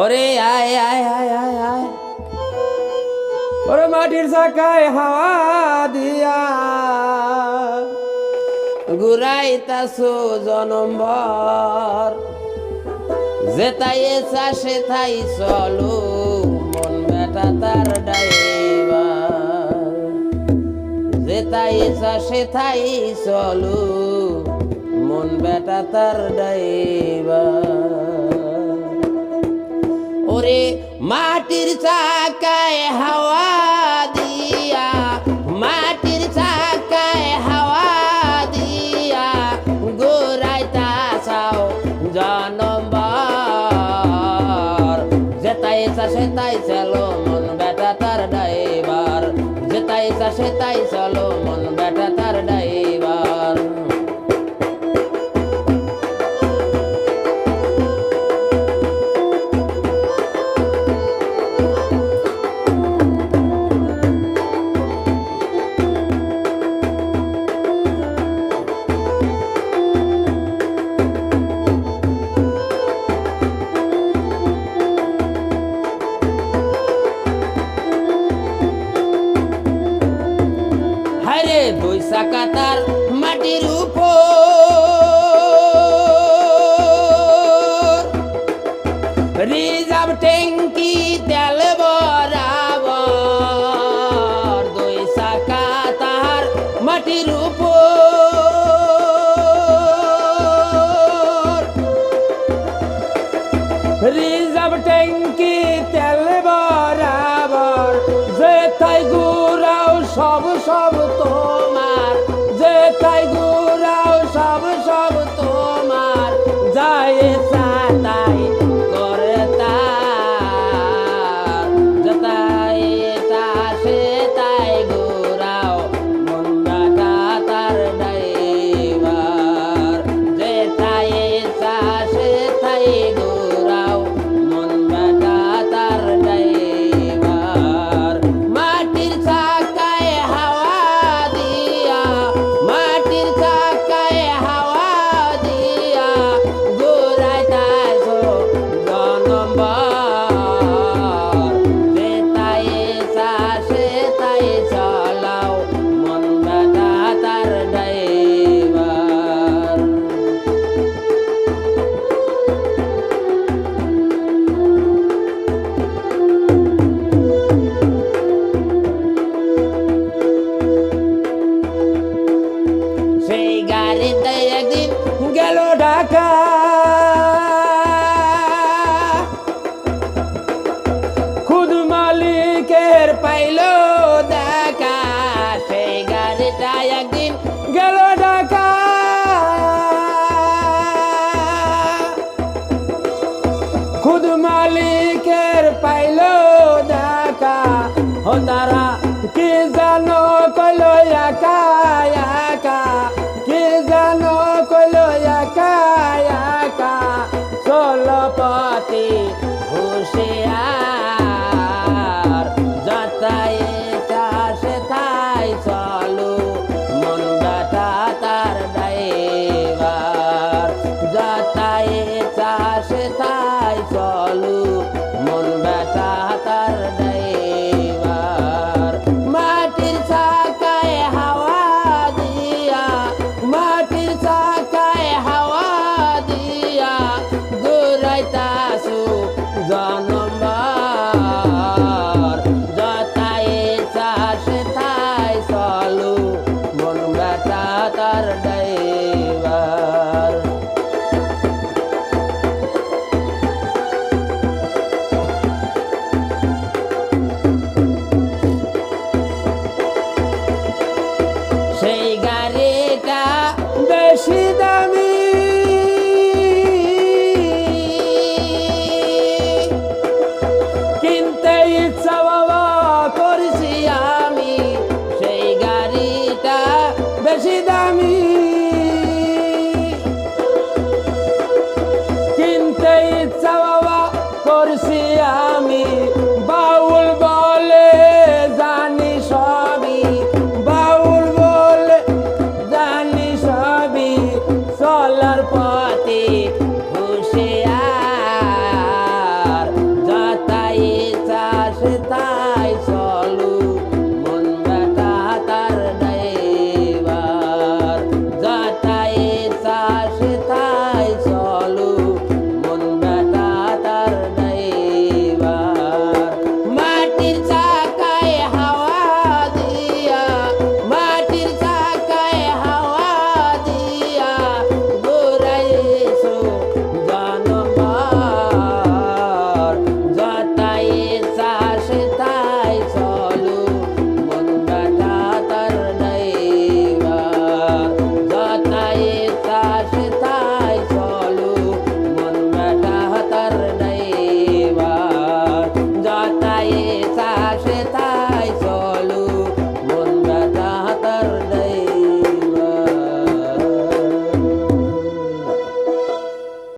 ওরে আয় আয় আয় আয় আয়। ওরে মাটির চাকায় হাওয়া দিয়া। ঘুরাইতাছো জনম্বর যেতাই এসা সেথাই চলো। মন বেটা তার ডাইবার যেতাই এসা সেথাই চলো। মন বেটা তার ডাইবার ওরে মাটির চাকায় হাওয়া দিয়া, মাটির চাকায় হাওয়া দিয়া গোরাইতা চাও জনম্বর যেতাই ইচ্ছা সেতাই চলো মন, বেটা তার ড্রাইভার। যেতাই সেতাই চলো মন উপর রিজার্ভ ট্যাঙ্কি তেল বরাবর যে তাই গুড়াও সব সব গেল ঢাকা। খুদ মালিকের পাইল দেখা, সেই গাড়িটা একদিন গেল ঢাকা। খুদ মালিকের পাইল দেখা, ও তারা কি জানো কইল একা একা, কি জানো पाते